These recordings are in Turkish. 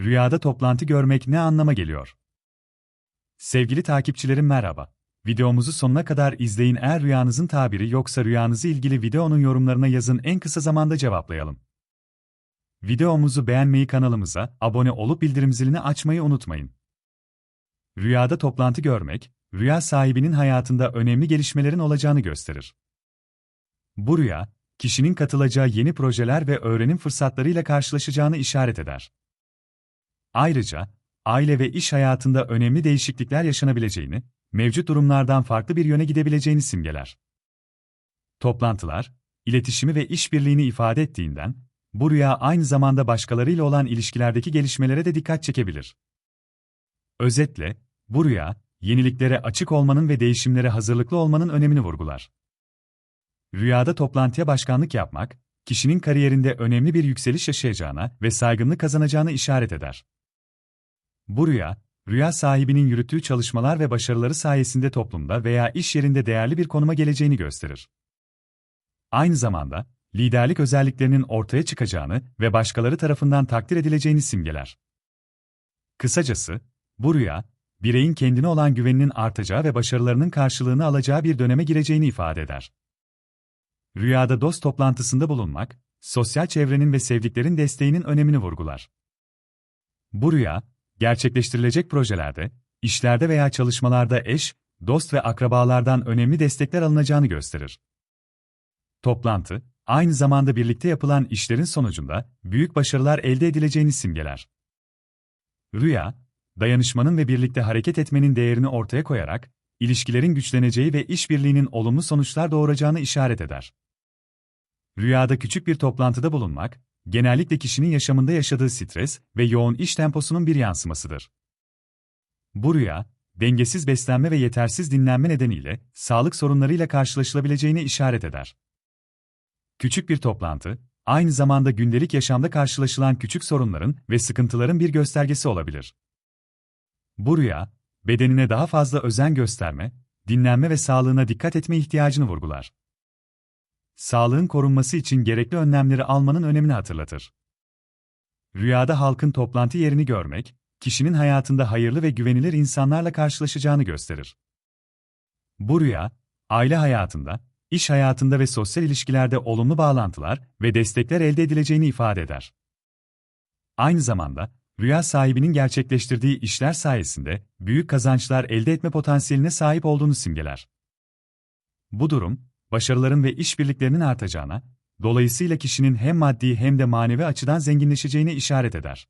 Rüyada toplantı görmek ne anlama geliyor? Sevgili takipçilerim merhaba. Videomuzu sonuna kadar izleyin eğer rüyanızın tabiri yoksa rüyanızı ilgili videonun yorumlarına yazın en kısa zamanda cevaplayalım. Videomuzu beğenmeyi kanalımıza abone olup bildirim zilini açmayı unutmayın. Rüyada toplantı görmek, rüya sahibinin hayatında önemli gelişmelerin olacağını gösterir. Bu rüya, kişinin katılacağı yeni projeler ve öğrenim fırsatlarıyla karşılaşacağını işaret eder. Ayrıca, aile ve iş hayatında önemli değişiklikler yaşanabileceğini, mevcut durumlardan farklı bir yöne gidebileceğini simgeler. Toplantılar, iletişimi ve işbirliğini ifade ettiğinden, bu rüya aynı zamanda başkalarıyla olan ilişkilerdeki gelişmelere de dikkat çekebilir. Özetle, bu rüya, yeniliklere açık olmanın ve değişimlere hazırlıklı olmanın önemini vurgular. Rüyada toplantıya başkanlık yapmak, kişinin kariyerinde önemli bir yükseliş yaşayacağına ve saygınlık kazanacağını işaret eder. Bu rüya, rüya sahibinin yürüttüğü çalışmalar ve başarıları sayesinde toplumda veya iş yerinde değerli bir konuma geleceğini gösterir. Aynı zamanda, liderlik özelliklerinin ortaya çıkacağını ve başkaları tarafından takdir edileceğini simgeler. Kısacası, bu rüya, bireyin kendine olan güveninin artacağı ve başarılarının karşılığını alacağı bir döneme gireceğini ifade eder. Rüyada dost toplantısında bulunmak, sosyal çevrenin ve sevdiklerin desteğinin önemini vurgular. Bu rüya, gerçekleştirilecek projelerde, işlerde veya çalışmalarda eş, dost ve akrabalardan önemli destekler alınacağını gösterir. Toplantı, aynı zamanda birlikte yapılan işlerin sonucunda büyük başarılar elde edileceğini simgeler. Rüya, dayanışmanın ve birlikte hareket etmenin değerini ortaya koyarak, ilişkilerin güçleneceği ve işbirliğinin olumlu sonuçlar doğuracağını işaret eder. Rüyada küçük bir toplantıda bulunmak, genellikle kişinin yaşamında yaşadığı stres ve yoğun iş temposunun bir yansımasıdır. Bu rüya, dengesiz beslenme ve yetersiz dinlenme nedeniyle sağlık sorunlarıyla karşılaşılabileceğini işaret eder. Küçük bir toplantı, aynı zamanda gündelik yaşamda karşılaşılan küçük sorunların ve sıkıntıların bir göstergesi olabilir. Bu rüya, bedenine daha fazla özen gösterme, dinlenme ve sağlığına dikkat etme ihtiyacını vurgular sağlığın korunması için gerekli önlemleri almanın önemini hatırlatır. Rüyada halkın toplantı yerini görmek, kişinin hayatında hayırlı ve güvenilir insanlarla karşılaşacağını gösterir. Bu rüya, aile hayatında, iş hayatında ve sosyal ilişkilerde olumlu bağlantılar ve destekler elde edileceğini ifade eder. Aynı zamanda, rüya sahibinin gerçekleştirdiği işler sayesinde büyük kazançlar elde etme potansiyeline sahip olduğunu simgeler. Bu durum, başarıların ve işbirliklerinin artacağına, dolayısıyla kişinin hem maddi hem de manevi açıdan zenginleşeceğine işaret eder.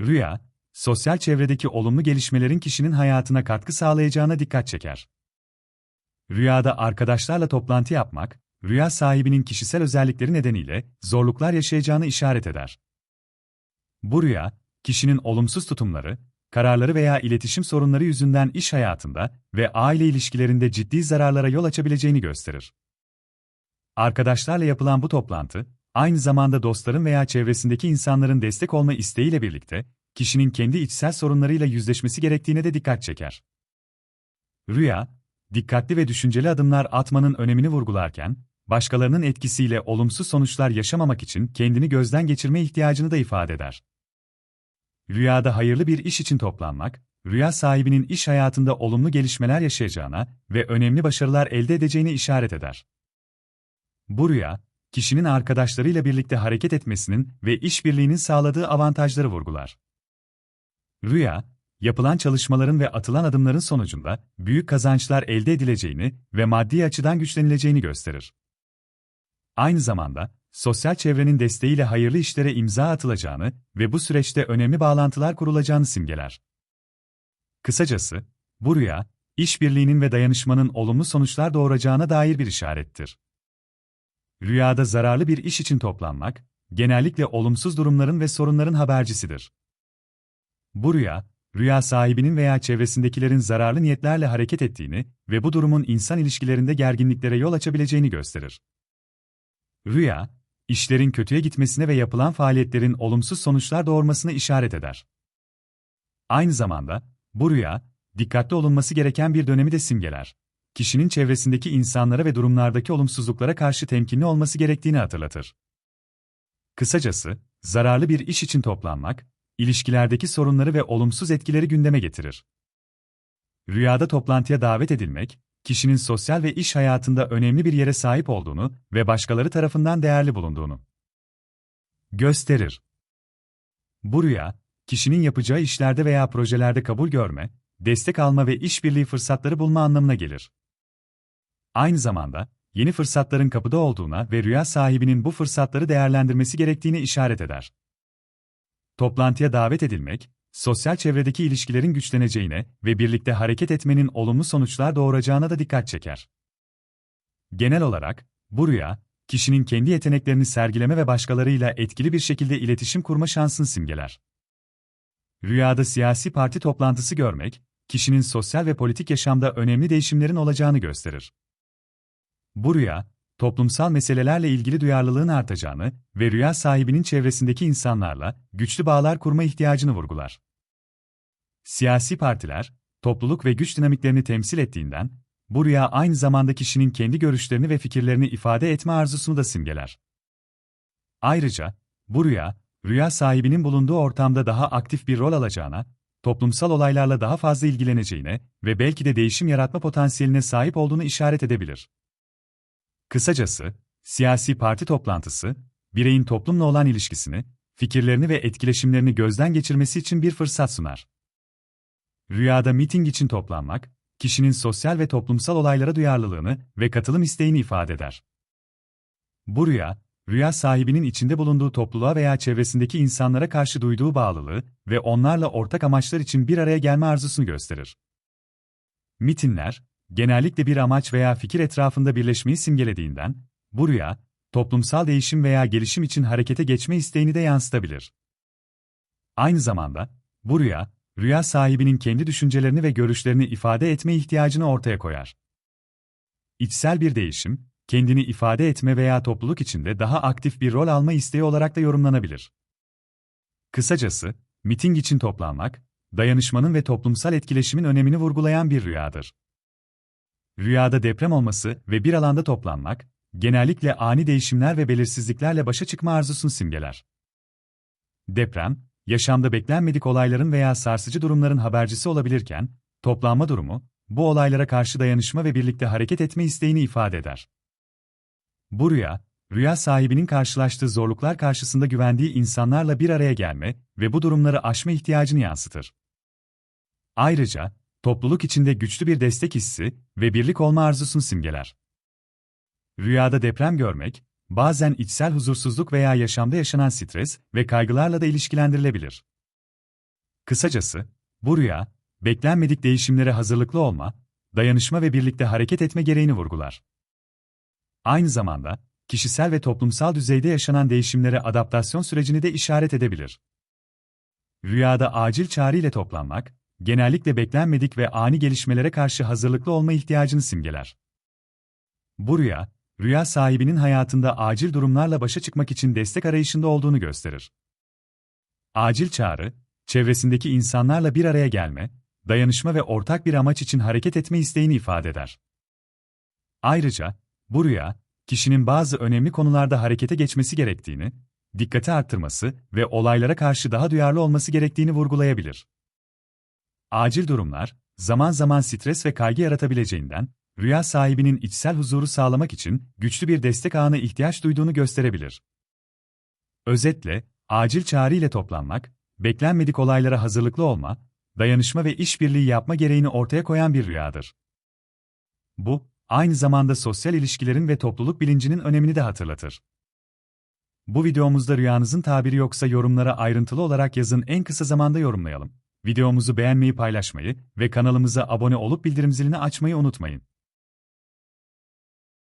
Rüya, sosyal çevredeki olumlu gelişmelerin kişinin hayatına katkı sağlayacağına dikkat çeker. Rüyada arkadaşlarla toplantı yapmak, rüya sahibinin kişisel özellikleri nedeniyle zorluklar yaşayacağını işaret eder. Bu rüya, kişinin olumsuz tutumları, kararları veya iletişim sorunları yüzünden iş hayatında ve aile ilişkilerinde ciddi zararlara yol açabileceğini gösterir. Arkadaşlarla yapılan bu toplantı, aynı zamanda dostların veya çevresindeki insanların destek olma isteğiyle birlikte, kişinin kendi içsel sorunlarıyla yüzleşmesi gerektiğine de dikkat çeker. Rüya, dikkatli ve düşünceli adımlar atmanın önemini vurgularken, başkalarının etkisiyle olumsuz sonuçlar yaşamamak için kendini gözden geçirme ihtiyacını da ifade eder. Rüyada hayırlı bir iş için toplanmak, rüya sahibinin iş hayatında olumlu gelişmeler yaşayacağına ve önemli başarılar elde edeceğini işaret eder. Bu rüya, kişinin arkadaşlarıyla birlikte hareket etmesinin ve işbirliğinin sağladığı avantajları vurgular. Rüya, yapılan çalışmaların ve atılan adımların sonucunda büyük kazançlar elde edileceğini ve maddi açıdan güçlenileceğini gösterir. Aynı zamanda, sosyal çevrenin desteğiyle hayırlı işlere imza atılacağını ve bu süreçte önemli bağlantılar kurulacağını simgeler. Kısacası, bu rüya, işbirliğinin ve dayanışmanın olumlu sonuçlar doğuracağına dair bir işarettir. Rüyada zararlı bir iş için toplanmak, genellikle olumsuz durumların ve sorunların habercisidir. Bu rüya, rüya sahibinin veya çevresindekilerin zararlı niyetlerle hareket ettiğini ve bu durumun insan ilişkilerinde gerginliklere yol açabileceğini gösterir. Rüya, işlerin kötüye gitmesine ve yapılan faaliyetlerin olumsuz sonuçlar doğurmasına işaret eder. Aynı zamanda, bu rüya, dikkatli olunması gereken bir dönemi de simgeler. Kişinin çevresindeki insanlara ve durumlardaki olumsuzluklara karşı temkinli olması gerektiğini hatırlatır. Kısacası, zararlı bir iş için toplanmak, ilişkilerdeki sorunları ve olumsuz etkileri gündeme getirir. Rüyada toplantıya davet edilmek, kişinin sosyal ve iş hayatında önemli bir yere sahip olduğunu ve başkaları tarafından değerli bulunduğunu gösterir. Bu rüya, kişinin yapacağı işlerde veya projelerde kabul görme, destek alma ve işbirliği fırsatları bulma anlamına gelir. Aynı zamanda, yeni fırsatların kapıda olduğuna ve rüya sahibinin bu fırsatları değerlendirmesi gerektiğini işaret eder. Toplantıya davet edilmek, sosyal çevredeki ilişkilerin güçleneceğine ve birlikte hareket etmenin olumlu sonuçlar doğuracağına da dikkat çeker. Genel olarak, bu rüya, kişinin kendi yeteneklerini sergileme ve başkalarıyla etkili bir şekilde iletişim kurma şansını simgeler. Rüyada siyasi parti toplantısı görmek, kişinin sosyal ve politik yaşamda önemli değişimlerin olacağını gösterir. Bu rüya, toplumsal meselelerle ilgili duyarlılığın artacağını ve rüya sahibinin çevresindeki insanlarla güçlü bağlar kurma ihtiyacını vurgular. Siyasi partiler, topluluk ve güç dinamiklerini temsil ettiğinden, bu rüya aynı zamanda kişinin kendi görüşlerini ve fikirlerini ifade etme arzusunu da simgeler. Ayrıca, bu rüya, rüya sahibinin bulunduğu ortamda daha aktif bir rol alacağına, toplumsal olaylarla daha fazla ilgileneceğine ve belki de değişim yaratma potansiyeline sahip olduğunu işaret edebilir. Kısacası, siyasi parti toplantısı, bireyin toplumla olan ilişkisini, fikirlerini ve etkileşimlerini gözden geçirmesi için bir fırsat sunar. Rüyada miting için toplanmak, kişinin sosyal ve toplumsal olaylara duyarlılığını ve katılım isteğini ifade eder. Bu rüya, rüya sahibinin içinde bulunduğu topluluğa veya çevresindeki insanlara karşı duyduğu bağlılığı ve onlarla ortak amaçlar için bir araya gelme arzusunu gösterir. Mitinler, genellikle bir amaç veya fikir etrafında birleşmeyi simgelediğinden, bu rüya, toplumsal değişim veya gelişim için harekete geçme isteğini de yansıtabilir. Aynı zamanda, bu rüya, rüya sahibinin kendi düşüncelerini ve görüşlerini ifade etme ihtiyacını ortaya koyar. İçsel bir değişim, kendini ifade etme veya topluluk içinde daha aktif bir rol alma isteği olarak da yorumlanabilir. Kısacası, miting için toplanmak, dayanışmanın ve toplumsal etkileşimin önemini vurgulayan bir rüyadır. Rüyada deprem olması ve bir alanda toplanmak, genellikle ani değişimler ve belirsizliklerle başa çıkma arzusunu simgeler. Deprem, yaşamda beklenmedik olayların veya sarsıcı durumların habercisi olabilirken, toplanma durumu, bu olaylara karşı dayanışma ve birlikte hareket etme isteğini ifade eder. Bu rüya, rüya sahibinin karşılaştığı zorluklar karşısında güvendiği insanlarla bir araya gelme ve bu durumları aşma ihtiyacını yansıtır. Ayrıca, topluluk içinde güçlü bir destek hissi ve birlik olma arzusunu simgeler. Rüyada deprem görmek, bazen içsel huzursuzluk veya yaşamda yaşanan stres ve kaygılarla da ilişkilendirilebilir. Kısacası, bu rüya, beklenmedik değişimlere hazırlıklı olma, dayanışma ve birlikte hareket etme gereğini vurgular. Aynı zamanda, kişisel ve toplumsal düzeyde yaşanan değişimlere adaptasyon sürecini de işaret edebilir. Rüyada acil çağrı ile toplanmak, genellikle beklenmedik ve ani gelişmelere karşı hazırlıklı olma ihtiyacını simgeler. Bu rüya, rüya sahibinin hayatında acil durumlarla başa çıkmak için destek arayışında olduğunu gösterir. Acil çağrı, çevresindeki insanlarla bir araya gelme, dayanışma ve ortak bir amaç için hareket etme isteğini ifade eder. Ayrıca, bu rüya, kişinin bazı önemli konularda harekete geçmesi gerektiğini, dikkati arttırması ve olaylara karşı daha duyarlı olması gerektiğini vurgulayabilir. Acil durumlar, zaman zaman stres ve kaygı yaratabileceğinden, rüya sahibinin içsel huzuru sağlamak için güçlü bir destek ağına ihtiyaç duyduğunu gösterebilir. Özetle, acil çağrı ile toplanmak, beklenmedik olaylara hazırlıklı olma, dayanışma ve işbirliği yapma gereğini ortaya koyan bir rüyadır. Bu, aynı zamanda sosyal ilişkilerin ve topluluk bilincinin önemini de hatırlatır. Bu videomuzda rüyanızın tabiri yoksa yorumlara ayrıntılı olarak yazın en kısa zamanda yorumlayalım. Videomuzu beğenmeyi paylaşmayı ve kanalımıza abone olup bildirim zilini açmayı unutmayın.